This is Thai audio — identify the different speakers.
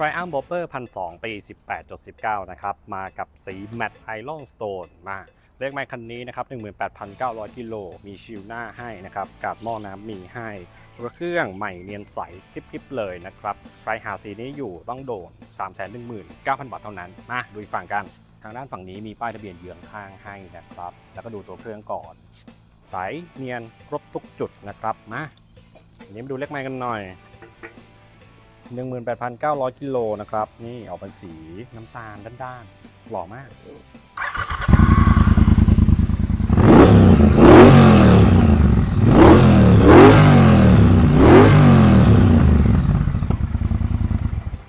Speaker 1: Triumph Bopper 1,200ปี 18.19 นะครับ มากับสี Matte Iron Stone มาเลขไมค์คันนี้นะครับ 18,900 กิโล มีชิลหน้าให้นะครับ กาดหม้อน้ำมีให้เครื่องใหม่เนียนใสคลิปๆเลยนะครับ ใครหาสีนี้อยู่ต้องโดน 319,000 บาทเท่านั้น มาดูอีกฝั่งกัน ทางด้านฝั่งนี้มีป้ายทะเบียนเยืองข้างให้นะครับ แล้วก็ดูตัวเครื่องก่อน ใสเนียนครบทุกจุดนะครับ มาอันนี้มาดูเลขไมค์กันหน่อย 18,900 กิโลนะครับ นี่ออกเป็นสีน้ำตาลด้านๆหล่อมาก